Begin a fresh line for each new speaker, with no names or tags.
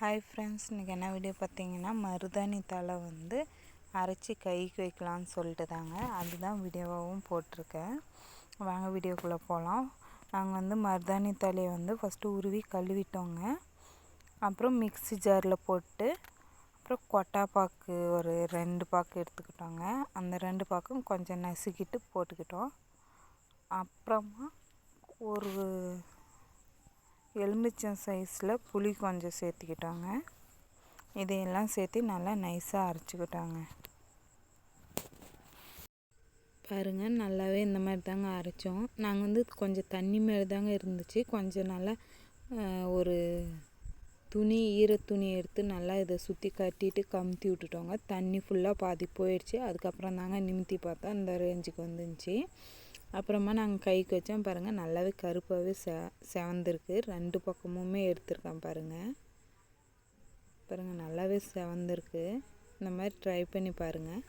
Hi friends இன்றைக்கி என்ன video பார்த்தீங்கன்னா மருதாணி தலை வந்து அரைச்சி கைக்கு வைக்கலான்னு சொல்லிட்டு தாங்க அதுதான் வீடியோவாகவும் போட்டிருக்கேன். வாங்க வீடியோக்குள்ளே போகலாம் நாங்கள் வந்து மருதாணி தலையை வந்து ஃபஸ்ட்டு உருவி கழுவிட்டோங்க. அப்புறம் மிக்ஸி ஜாரில் போட்டு அப்புறம் கொட்டா பாக்கு ஒரு ரெண்டு பாக்கு எடுத்துக்கிட்டோங்க. அந்த ரெண்டு பாக்கும் கொஞ்சம் நசுக்கிட்டு போட்டுக்கிட்டோம். அப்புறமா ஒரு எலுமிச்சம் சைஸில் புளி கொஞ்சம் சேர்த்துக்கிட்டோங்க. இதையெல்லாம் சேர்த்து நல்லா நைஸாக அரைச்சிக்கிட்டோங்க. பாருங்கள் நல்லாவே இந்த மாதிரி தாங்க அரைச்சோம். நாங்கள் வந்து கொஞ்சம் தண்ணி மாரி தாங்க இருந்துச்சு. கொஞ்சம் நல்லா ஒரு துணி ஈர துணி எடுத்து நல்லா இதை சுற்றி கட்டிட்டு கமுத்தி விட்டுட்டோங்க. தண்ணி ஃபுல்லாக பாதி போயிடுச்சு. அதுக்கப்புறம் தாங்க நிமித்தி பார்த்தா இந்த ரேஞ்சுக்கு வந்துருந்துச்சு அப்புறமா நாங்கள் கைக்கு வச்சோம் பாருங்கள் நல்லாவே கருப்பாகவே செ செவந்திருக்கு. ரெண்டு பக்கமுமே எடுத்திருக்கேன் பாருங்கள் பாருங்கள் நல்லாவே செவந்திருக்கு. இந்த மாதிரி ட்ரை பண்ணி பாருங்கள்